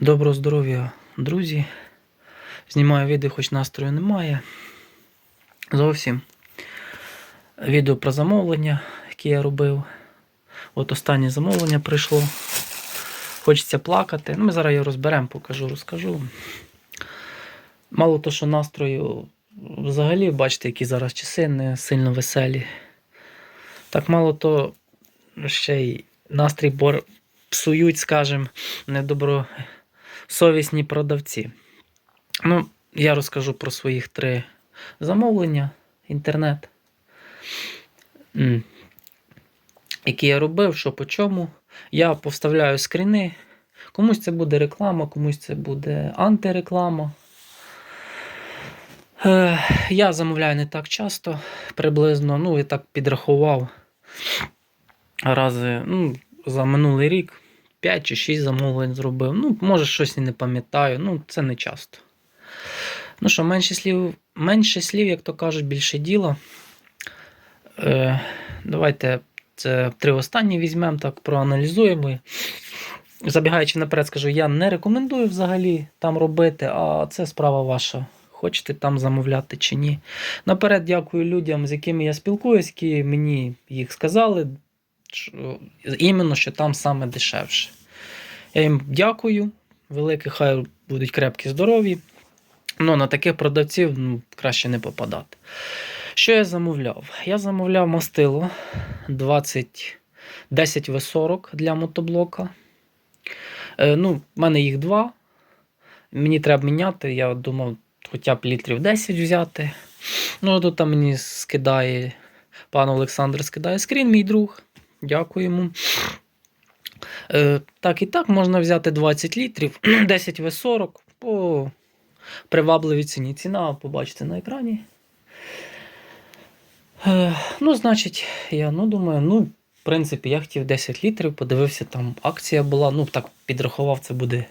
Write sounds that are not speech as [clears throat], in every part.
Доброго здоров'я, друзі. Знімаю відео, хоч настрою немає. Зовсім. Відео про замовлення, яке я робив. От останнє замовлення прийшло. Хочеться плакати. Ну, ми зараз його розберемо, покажу, розкажу. Мало то, що настрою взагалі, бачите, які зараз часи не сильно веселі. Так мало то ще й настрій бор... псують, скажімо, недобросовісні продавці. Ну, я розкажу про своїх три замовлення інтернет, які я робив, що по чому. Я повставляю скріни. Комусь це буде реклама, комусь це буде антиреклама. Е, я замовляю не так часто, приблизно, ну, я так підрахував рази, ну, за минулий рік 5 чи 6 замовлень зробив. Ну, може, щось і не пам'ятаю, ну, це не часто. Ну що, менше слів, менше слів, як то кажуть, більше діла. Е, давайте це три останні візьмемо, так проаналізуємо. Забігаючи наперед, скажу, я не рекомендую взагалі там робити, а це справа ваша. Хочете там замовляти чи ні. Наперед дякую людям, з якими я спілкуюсь, які мені їх сказали, іменно, що там саме дешевше. Я їм дякую. Велике, хай будуть крепкі, здорові. Ну, на таких продавців ну, краще не попадати. Що я замовляв? Я замовляв мастило 20 10 В40 для мотоблока. Е, ну, в мене їх два. Мені треба міняти. Я думав, хоча б літрів 10 взяти. Ну, тут там мені скидає, пан Олександр скидає скрін, мій друг. Дякую йому. Е, так і так, можна взяти 20 літрів, [clears throat] 10 В40 по привабливій ціні. Ціна побачите на екрані. Е, ну, значить, я ну, думаю, ну, в принципі, я хотів 10 літрів, подивився, там акція була. Ну, так підрахував, це буде.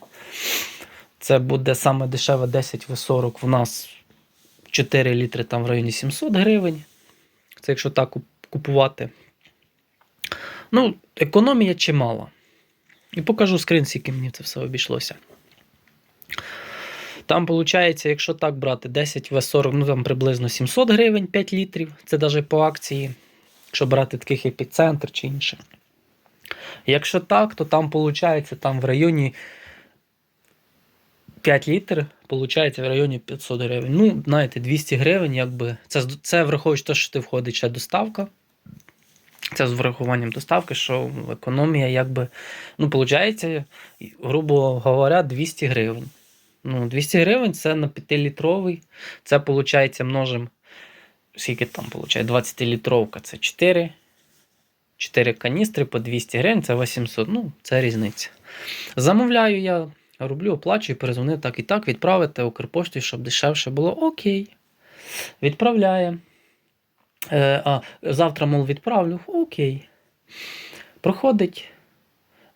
Це буде саме дешеве 10 В40. В нас 4 літри там в районі 700 гривень. Це якщо так купувати. Ну, економія чимала. І покажу скрин, скільки мені це все обійшлося. Там, виходить, якщо так брати 10 В40, ну там приблизно 700 гривень 5 літрів. Це навіть по акції, якщо брати таких епіцентр чи інше. Якщо так, то там виходить там в районі 5 літр, виходить в районі 500 гривень. Ну, знаєте, 200 гривень, якби. Це, це враховуючи те, що ти входить ще доставка. Це з врахуванням доставки, що економія, якби, ну, виходить, грубо говоря, 200 гривень. Ну, 200 гривень це на 5-літровий. Це, виходить, множим. Скільки там, виходить? 20-літровка це 4. 4 каністри по 200 гривень, це 800. Ну, це різниця. Замовляю я, роблю, оплачую, перезвонив так і так, відправити Укрпоштою, щоб дешевше було. Окей. Відправляє. Е, а, завтра, мов, відправлю. Окей. Проходить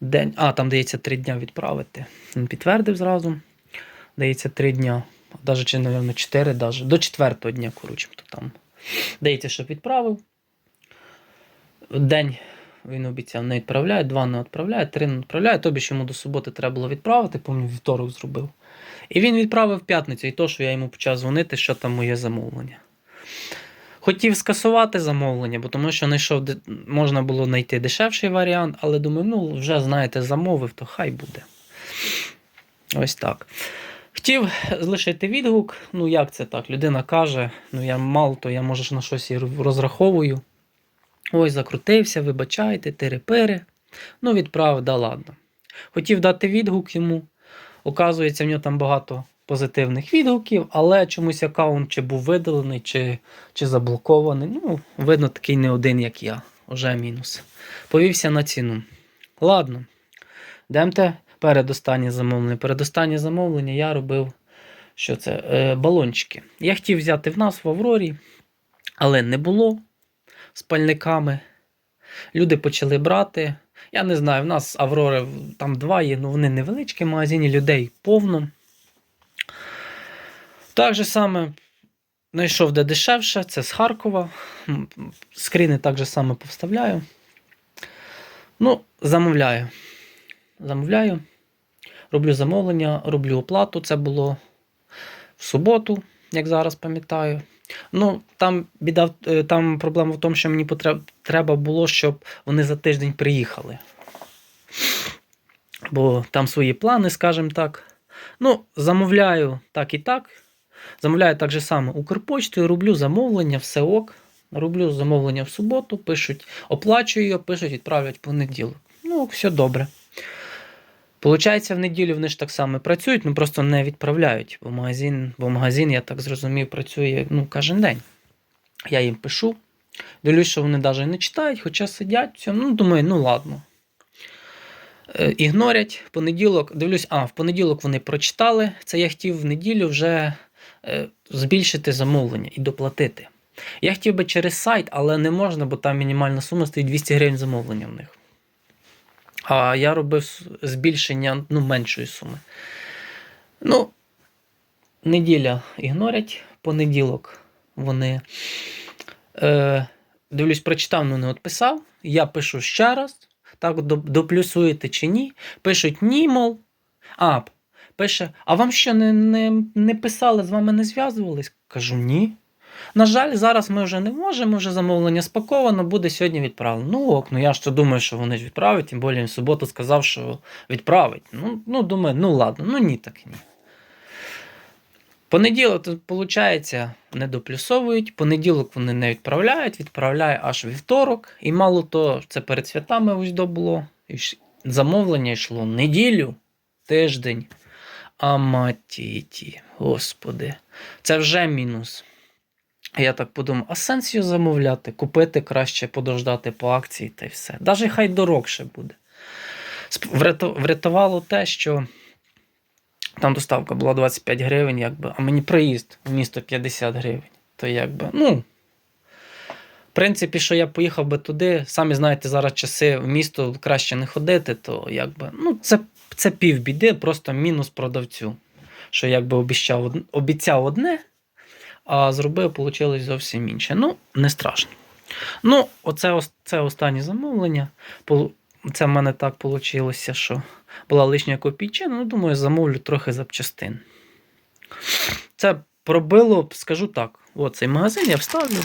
день. А, там дається 3 дня відправити. Він підтвердив зразу. Дається 3 дня. Навіть чи, мабуть, 4, даже. до 4 дня, коротше, то там. Дається, щоб відправив. День він обіцяв не відправляє, два не відправляє, три не відправляє. Тобі ж йому до суботи треба було відправити, помню, вівторок зробив. І він відправив п'ятницю, і то, що я йому почав дзвонити, що там моє замовлення. Хотів скасувати замовлення, бо тому що знайшов, можна було знайти дешевший варіант, але думаю, ну вже знаєте, замовив, то хай буде. Ось так. Хотів залишити відгук. Ну, як це так? Людина каже, ну я мало то, я може на щось і розраховую. Ой, закрутився, вибачайте, тири-пири. Ну, відправив, да ладно. Хотів дати відгук йому. Оказується, в нього там багато позитивних відгуків, але чомусь аккаунт чи був видалений, чи, чи заблокований. Ну, видно, такий не один, як я. Уже мінус. Повівся на ціну. Ладно. Демте передостаннє замовлення. Передостаннє замовлення я робив що це? Е, балончики. Я хотів взяти в нас в Аврорі, але не було з пальниками. Люди почали брати. Я не знаю, в нас Аврори там два є, ну вони невеличкі в магазині, людей повно. Так же саме знайшов де дешевше, це з Харкова. М, Скріни так же саме повставляю. Ну, замовляю. Замовляю. роблю замовлення, роблю оплату. Це було в суботу, як зараз пам'ятаю. Ну, там біда, е, там проблема в тому, що мені треба було, щоб вони за тиждень приїхали. Бо там свої плани, скажімо так. Ну, замовляю так і так. Замовляю так же само Укрпочтою, роблю замовлення, все ок. Роблю замовлення в суботу, пишуть, оплачую його, пишуть, відправлять в понеділок. Ну, все добре. Получається, в неділю вони ж так само працюють, ну просто не відправляють. Бо магазин, бо магазин, я так зрозумів, працює ну, кожен день. Я їм пишу. Дивлюсь, що вони навіть не читають, хоча сидять, ну думаю, ну ладно. Е, Ігнорять понеділок. Дивлюсь, а, в понеділок вони прочитали. Це я хотів в неділю вже збільшити замовлення і доплатити. Я хотів би через сайт, але не можна, бо там мінімальна сума стоїть 200 гривень замовлення в них. А я робив збільшення ну, меншої суми. Ну, неділя ігнорять, понеділок вони. Е, дивлюсь, прочитав, ну не відписав. Я пишу ще раз. Так, доплюсуєте чи ні? Пишуть ні, мов. А, пише: А вам що не, не, не писали, з вами не зв'язувались? Кажу, ні. На жаль, зараз ми вже не можемо, вже замовлення спаковано, буде сьогодні відправлено. Ну ок, ну я ж то думаю, що вони ж відправять, тим більше в суботу сказав, що відправить. Ну, ну думаю, ну ладно, ну ні, так ні. Понеділок, виходить, не доплюсовують, понеділок вони не відправляють, відправляє аж вівторок. І мало того, це перед святами ось до було. Замовлення йшло неділю, тиждень. А матіті, господи, це вже мінус. Я так подумав, а сенс його замовляти, купити краще, подождати по акції та й все. Навіть хай дорогше буде. Врятувало те, що там доставка була 25 гривень, якби, а мені проїзд в місто 50 гривень. То якби, ну. В принципі, що я поїхав би туди, самі знаєте, зараз часи в місто краще не ходити, то якби, ну, це, це півбіди, просто мінус продавцю. Що якби обіцяв, обіцяв одне, а зробив, вийшло зовсім інше. Ну, не страшно. Ну, оце це останнє замовлення. Це в мене так вийшло, що була лишня копійчина, ну, думаю, замовлю трохи запчастин. Це пробило, скажу так, от цей магазин я вставлю.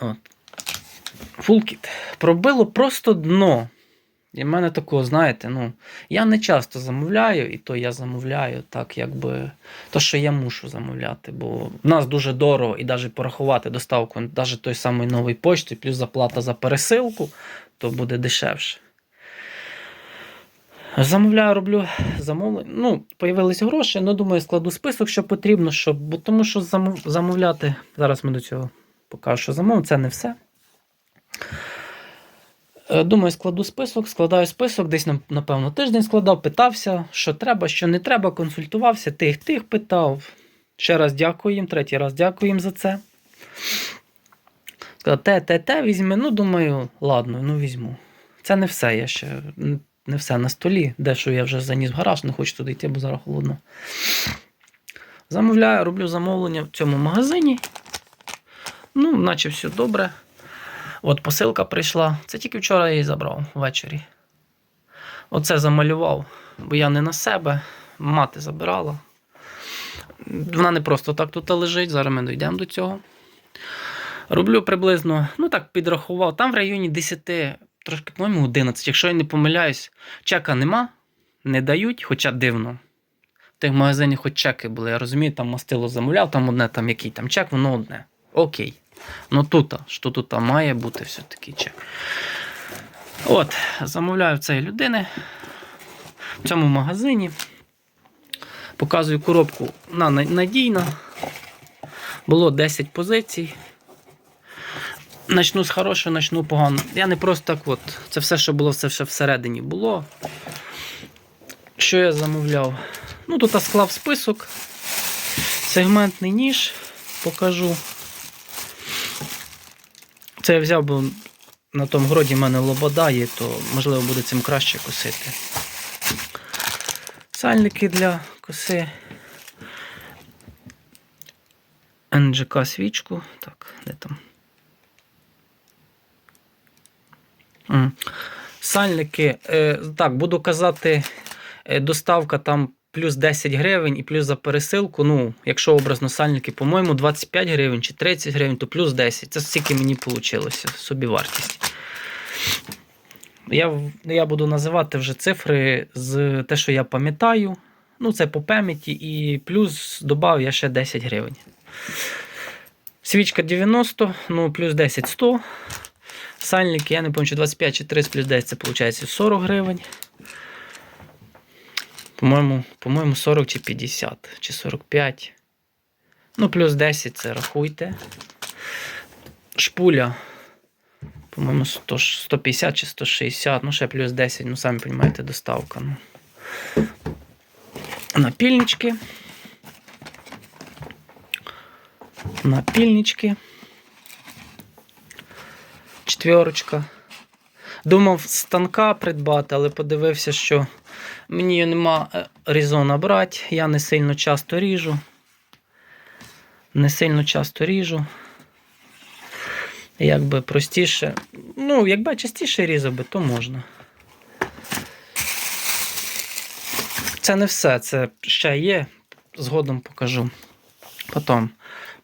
От. Фулкіт. Пробило просто дно. І в мене такого, знаєте, ну, я не часто замовляю, і то я замовляю так, якби то, що я мушу замовляти, бо в нас дуже дорого і навіть порахувати доставку, навіть той самий новий почти, плюс заплата за пересилку, то буде дешевше. Замовляю, роблю замовлення. Ну, появились гроші, ну думаю, складу список, що потрібно, щоб, бо тому що замовляти. Зараз ми до цього покажу, що замовлю, це не все. Е, Думаю, складу список, складаю список, десь, напевно, тиждень складав, питався, що треба, що не треба, консультувався, тих, тих питав. Ще раз дякую їм, третій раз дякую їм за це. Сказав, те, те, те, візьми. Ну, думаю, ладно, ну візьму. Це не все, я ще не все на столі. Дещо я вже заніс в гараж, не хочу туди йти, бо зараз холодно. Замовляю, роблю замовлення в цьому магазині. Ну, наче все добре. От посилка прийшла. Це тільки вчора я її забрав ввечері. Оце замалював, бо я не на себе, мати забирала. Вона не просто так тут лежить, зараз ми дійдемо до цього. Роблю приблизно, ну так, підрахував, там в районі 10, трошки, по-моєму, 11. Якщо я не помиляюсь, чека нема, не дають, хоча дивно. В тих магазині хоч чеки були, я розумію, там мастило замовляв, там одне, там який там чек, воно одне. Окей. Ну тут, що тут має бути все-таки чек. От, замовляю в цієї людини в цьому магазині. Показую коробку на надійна. Було 10 позицій. Начну з хорошого, начну погано. Я не просто так от. Це все, що було, все ще всередині було. Що я замовляв? Ну, тут склав список. Сегментний ніж покажу. Це я взяв, бо на тому городі в мене лобода є, то можливо буде цим краще косити. Сальники для коси. НЖК свічку. Так, де там? Сальники. Е, так, буду казати Е, Доставка там плюс 10 гривень і плюс за пересилку. Ну, якщо образно сальники, по-моєму, 25 гривень чи 30 гривень, то плюс 10. Це стільки мені вийшло собівартість. Я, я буду називати вже цифри з те, що я пам'ятаю. Ну, це по пам'яті, і плюс додав я ще 10 гривень. Свічка 90, ну плюс 10 100. Сальники, я не пам'ятаю, чи 25 чи 30 плюс 10 це виходить 40 гривень. По-моєму, по-моєму, 40 чи 50, чи 45. Ну, плюс 10 це рахуйте. Шпуля. По-моєму, 100 150 чи 160, ну ще плюс 10, ну самі розумієте, доставка. Ну. Напільнички. Напільнички. Четверочка. Думав станка придбати, але подивився, що мені нема е, резона брати. Я не сильно часто ріжу. Не сильно часто ріжу. Якби простіше. Ну, якби частіше різав би, то можна. Це не все, це ще є. Згодом покажу. Потім.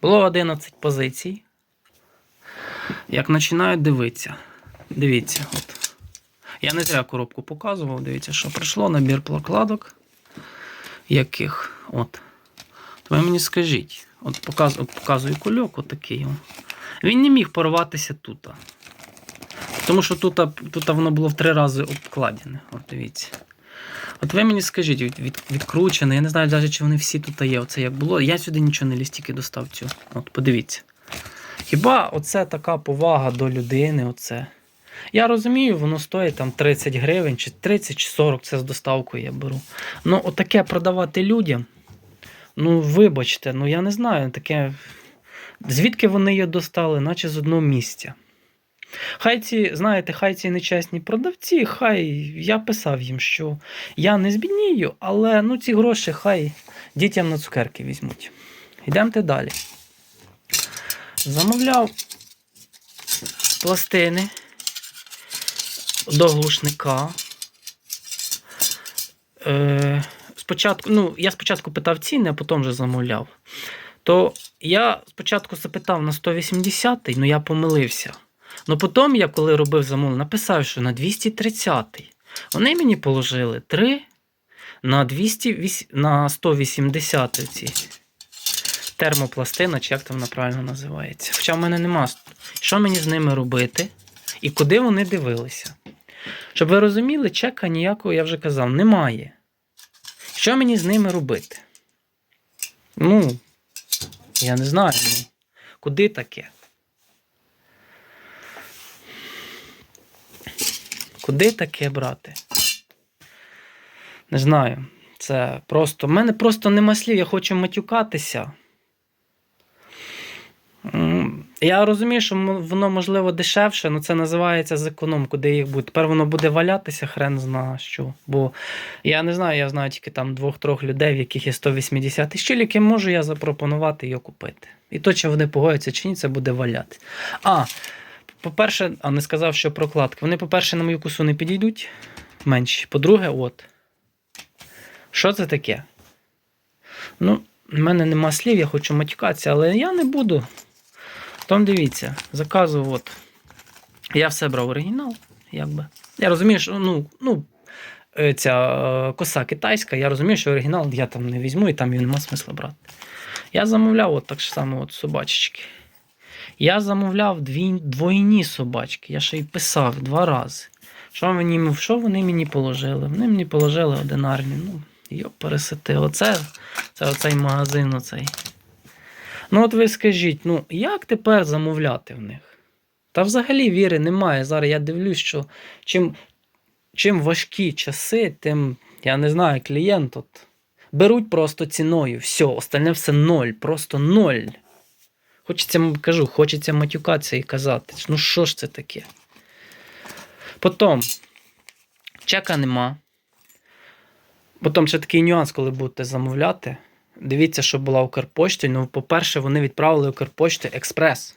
Було 11 позицій. Як починаю дивитися. Дивіться, от. Я не зря коробку показував. Дивіться, що прийшло набір прокладок. Яких? От. Ви мені скажіть. От показ, от показую кульок, отакий. Він не міг порватися тут. Тому що тут, тут воно було в три рази обкладене. От дивіться. От ви мені скажіть, від, від, відкручене, я не знаю навіть, чи вони всі тут є. Оце як було. Я сюди нічого не ліз, тільки достав цю. От подивіться. Хіба оце така повага до людини? Оце. Я розумію, воно стоїть там 30 гривень, чи 30 чи 40, це з доставкою я беру. Ну, отаке продавати людям. Ну, вибачте, ну я не знаю, таке. Звідки вони її достали, наче з одного місця. Хай ці, знаєте, хай ці нечесні продавці, хай я писав їм, що я не збіднію, але ну, ці гроші хай дітям на цукерки візьмуть. Йдемте далі. Замовляв пластини до глушника. Е, спочатку, ну, я спочатку питав ціни, а потім вже замовляв. То я спочатку запитав на 180, ну я помилився. Ну потім я, коли робив замовлення, написав, що на 230. Вони мені положили 3 на 200, на 180 ці термопластина, чи як там вона правильно називається. Хоча в мене нема. Що мені з ними робити? І куди вони дивилися? Щоб ви розуміли, чека ніякого, я вже казав, немає. Що мені з ними робити? Ну, я не знаю. Ну, куди таке? Куди таке брати? Не знаю. Це просто. В мене просто нема слів, я хочу матюкатися. Я розумію, що воно можливо дешевше, але це називається з економку, де їх буде. Тепер воно буде валятися, хрен зна що. Бо я не знаю, я знаю тільки там двох-трьох людей, в яких є 180 щіліки, можу я запропонувати його купити. І то, чи вони погодяться чи ні, це буде валяти. А, по-перше, а не сказав, що прокладки. Вони, по-перше, на мою косу не підійдуть менші. По-друге, от. Що це таке? Ну, в мене нема слів, я хочу матюкатися, але я не буду. Там дивіться, заказував от. Я все брав оригінал, якби. Я розумію, що ну, ну, е, ця е, коса китайська, я розумію, що оригінал я там не візьму і там його нема смисла брати. Я замовляв от так само от собачечки. Я замовляв дві, двойні собачки. Я ще й писав два рази. Що, мені, що вони мені положили? Вони мені положили одинарні. Ну, йоп, пересити. Оце, це оцей магазин оцей. Ну, от ви скажіть, ну як тепер замовляти в них? Та взагалі віри немає. Зараз я дивлюсь, що чим, чим важкі часи, тим, я не знаю, клієнт от беруть просто ціною. Все, остальне все ноль, просто ноль. Хочеться, кажу, хочеться матюкатися і казати. Ну що ж це таке? Потім, чека нема. Потім ще такий нюанс, коли будете замовляти. Дивіться, що була Укрпошті. Ну, по-перше, вони відправили Укрпошти Експрес.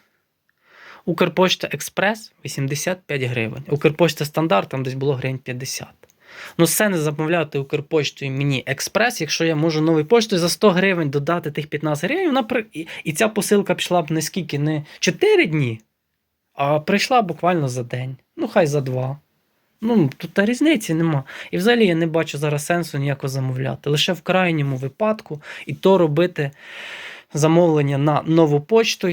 Укрпошта Експрес 85 гривень. Укрпошта стандарт там десь було гривень 50. Ну, все не замовляти Укрпоштою мені експрес, якщо я можу новою поштою за 100 гривень додати тих 15 гривень, вона при... і ця посилка пішла б не скільки, не 4 дні, а прийшла буквально за день. Ну, хай за два. Ну, тут та різниці нема. І взагалі я не бачу зараз сенсу ніякого замовляти. Лише в крайньому випадку, і то робити замовлення на нову почту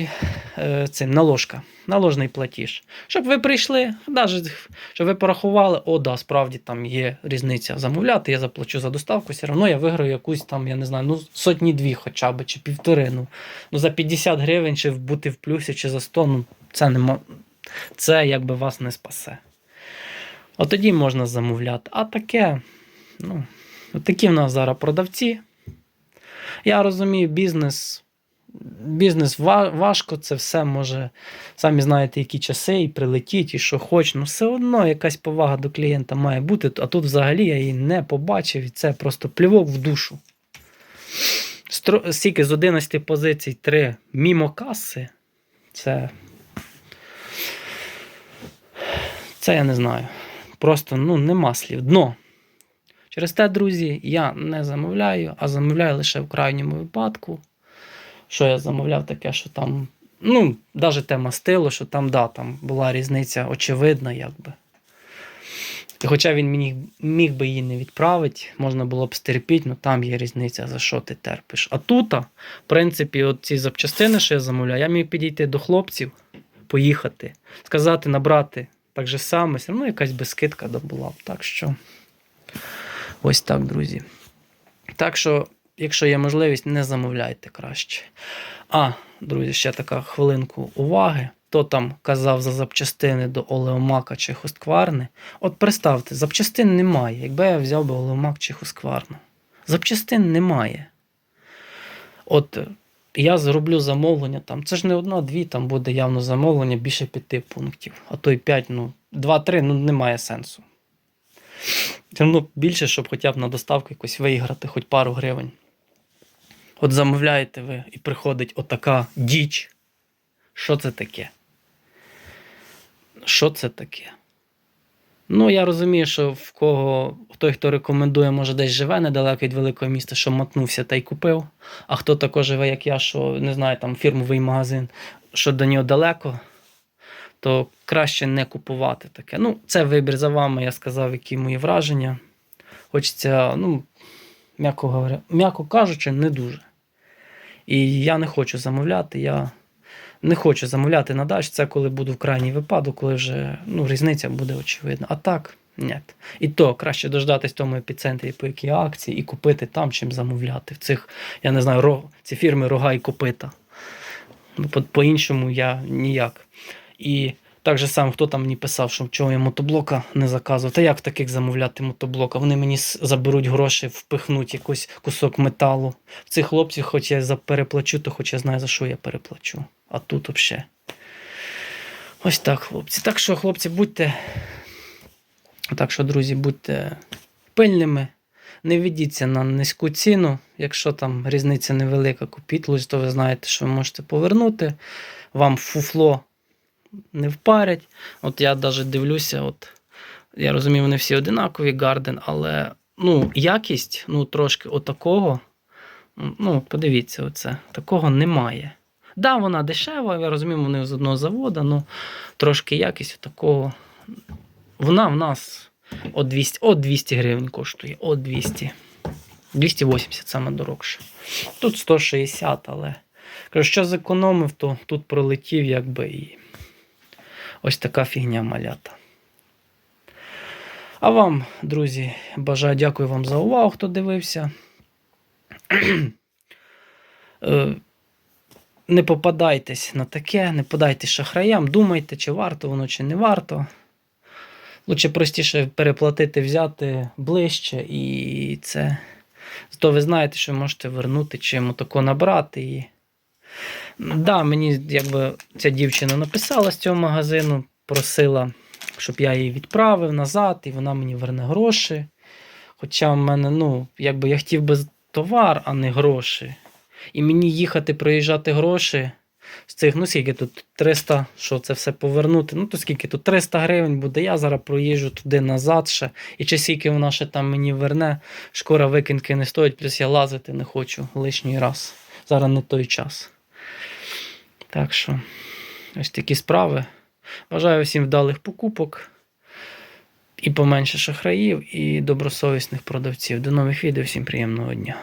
е, цим наложка, наложний платіж. Щоб ви прийшли, навіть щоб ви порахували, о, да, справді там є різниця замовляти, я заплачу за доставку, все одно я виграю якусь там, я не знаю, ну сотні-дві хоча б, чи півтори. Ну за 50 гривень, чи бути в плюсі, чи за 100, ну це нема. Це якби вас не спасе. От тоді можна замовляти. А таке, ну, такі в нас зараз продавці. Я розумію, бізнес. Бізнес важко, це все може, самі знаєте, які часи, і прилетіть, і що хоч. Ну, все одно якась повага до клієнта має бути. А тут взагалі я її не побачив, і це просто плівок в душу. Стро... Стільки з 11 позицій 3 мімо каси. Це. Це я не знаю. Просто ну, нема слів. Дно. Через те, друзі, я не замовляю, а замовляю лише в крайньому випадку. Що я замовляв таке, що там, ну, навіть тема стилу, що там, да, там була різниця очевидна, якби. І хоча він міг, міг би її не відправити, можна було б стерпіти, але там є різниця, за що ти терпиш. А тут, в принципі, от ці запчастини, що я замовляю, я міг підійти до хлопців, поїхати, сказати, набрати так же саме, все одно якась безскидка була б. Так що, ось так, друзі. Так що, якщо є можливість, не замовляйте краще. А, друзі, ще така хвилинку уваги. Хто там казав за запчастини до Олеомака чи Хосткварни? От представте, запчастин немає. Якби я взяв би Олеомак чи Хускварну. Запчастин немає. От я зроблю замовлення там. Це ж не одно, дві, там буде явно замовлення більше п'яти пунктів. А то й п'ять, ну, два-три, ну немає сенсу. Одно більше, щоб хоча б на доставку якось виграти, хоч пару гривень. От замовляєте ви і приходить отака діч. Що це таке? Що це таке? Ну, я розумію, що в кого той, хто рекомендує, може десь живе недалеко від великого міста, що мотнувся та й купив. А хто також живе, як я, що не знаю, там фірмовий магазин, що до нього далеко, то краще не купувати таке. Ну, це вибір за вами, я сказав, які мої враження. Хочеться, ну, м'яко говоря, м'яко кажучи, не дуже. І я не хочу замовляти. Я не хочу замовляти на дач. Це коли буду в крайній випадок, коли вже ну, різниця буде очевидна. А так, ні. І то краще дождатись в тому епіцентрі по якій акції і купити там, чим замовляти. В цих, я не знаю, ро, ці фірми рога і копита. Ну, по- По-іншому я ніяк. І так же сам, хто там мені писав, що чого я мотоблока не заказував. Та як таких замовляти мотоблока? Вони мені заберуть гроші, впихнуть якийсь кусок металу. В цих хлопців, хоч я переплачу, то хоч я знаю, за що я переплачу. А тут взагалі. Ось так, хлопці. Так що, хлопці, будьте. Так що, друзі, будьте пильними. Не ведіться на низьку ціну. Якщо там різниця невелика, купіть луч, то ви знаєте, що ви можете повернути. Вам фуфло не впарять. От я навіть дивлюся, от я розумію, вони всі одинакові, Гарден, але ну, якість, ну, трошки отакого. Ну, подивіться, оце. Такого немає. Да, вона дешева, я розумію, вони з одного заводу, ну трошки якість такого. Вона в нас от 200, от 200 гривень коштує. От 200. 280 саме дорогше. Тут 160, але. Кажу, що зекономив, то тут пролетів, якби і. Ось така фігня малята. А вам, друзі, бажаю дякую вам за увагу, хто дивився. Е, Не попадайтесь на таке, не подайтесь шахраям, думайте, чи варто воно, чи не варто. Лучше простіше переплатити, взяти ближче, і це. Зато ви знаєте, що можете вернути, чим тако набрати. І... Да, мені якби ця дівчина написала з цього магазину, просила, щоб я її відправив назад, і вона мені верне гроші. Хоча в мене, ну, якби я хотів би товар, а не гроші. І мені їхати проїжджати гроші з цих, ну скільки тут 300, що це все повернути. Ну, то скільки тут 300 гривень буде, я зараз проїжджу туди назад ще. І чи скільки вона ще там мені верне, шкура викинки не стоїть, плюс я лазити не хочу лишній раз. Зараз не той час. Так що, ось такі справи. Бажаю всім вдалих покупок. І поменше шахраїв, і добросовісних продавців. До нових відео, всім приємного дня!